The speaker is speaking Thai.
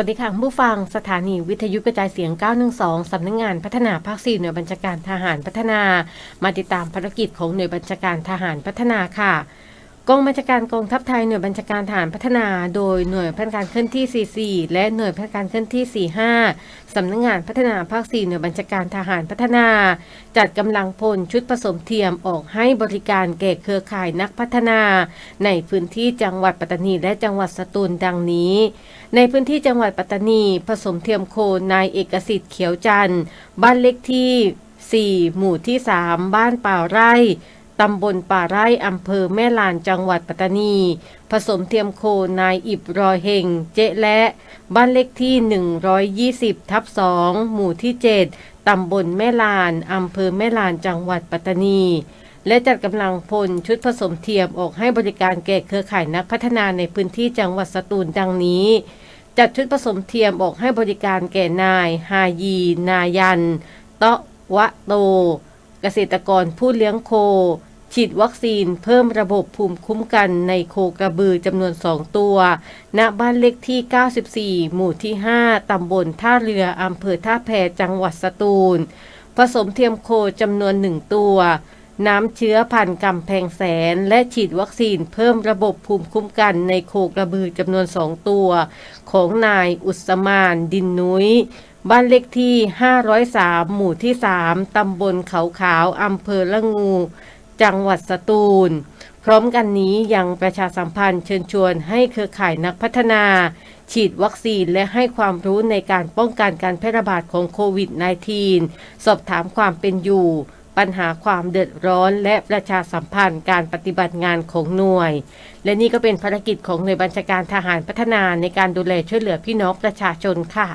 วัสดีค่ะผู้ฟังสถานีวิทยุกระจายเสียง 912 สำนักงงานพัฒนาภาค 4 หน่วยบัญชาการทหารพัฒนา มาติดตามภารกิจของหน่วยบัญชาการทหารพัฒนาค่ะ กองบัญชาการกองทัพไทยหน่วยบัญชาการทหารพัฒนา โดยหน่วยพัฒการเคลื่อนที่ 44 และหน่วยพัฒการเคลื่อนที่ 45 สำนักงานพัฒนาภาค 4 หน่วยบัญชาการทหารพัฒนา จัดกำลังพลชุดผสมเทียมออกให้บริการแก่เครือข่ายนักพัฒนา ในพื้นที่จังหวัดปัตตานีและจังหวัดสตูลดังนี้ ในพื้นที่จังหวัดปัตตานี ผสมเทียมโคนายเอกสิทธิ์เขียวจันทร์บ้านเลขที่ 4 หมู่ที่ 3 บ้านป่าไร่ ตำบลป่าไร่อำเภอแม่ลานจังหวัดปัตตานี ผสมเทียมโคนายอิบรอยเฮงเจ๊และ บ้านเลขที่ 120 ทับ 2 หมู่ที่ 7 ตำบลแม่ลานอำเภอแม่ลานจังหวัดปัตตานี และจัดกำลังพลชุดผสมเทียมออกให้บริการแก่เครือข่ายนักพัฒนาในพื้นที่จังหวัดสตูลดังนี้จัดชุดผสมเทียมออกให้บริการแก่นาย ฮายี นายัน เตาะวะโต เกษตรกรผู้เลี้ยงโค ฉีดวัคซีนเพิ่มระบบภูมิคุ้มกันในโคกระบือจำนวน 2 ตัว ณ บ้านเลขที่ 94 หมู่ที่ 5 ตำบลท่าเรืออำเภอท่าแพจังหวัดสตูล ผสมเทียมโคจำนวน1ตัว น้ำเชื้อพันธุ์กำแพงแสน และฉีดวัคซีนเพิ่มระบบภูมิคุ้มกันในโคกระบือจำนวน 2 ตัว ของนายอุสมานดินนุ้ย บ้านเลขที่ 503 หมู่ที่ 3 ตำบลเขาขาวอำเภอละงู จังหวัดสตูล พร้อมกันนี้ยังประชาสัมพันธ์เชิญชวนให้เครือข่ายนักพัฒนา ฉีดวัคซีนและให้ความรู้ในการป้องกันการแพร่ระบาดของโควิด -19 สอบถามความเป็นอยู่ ปัญหาความเดือดร้อนและประชาสัมพันธ์การปฏิบัติงานของหน่วย และนี่ก็เป็นภารกิจของหน่วยบัญชาการทหารพัฒนาในการดูแลช่วยเหลือพี่น้องประชาชนค่ะ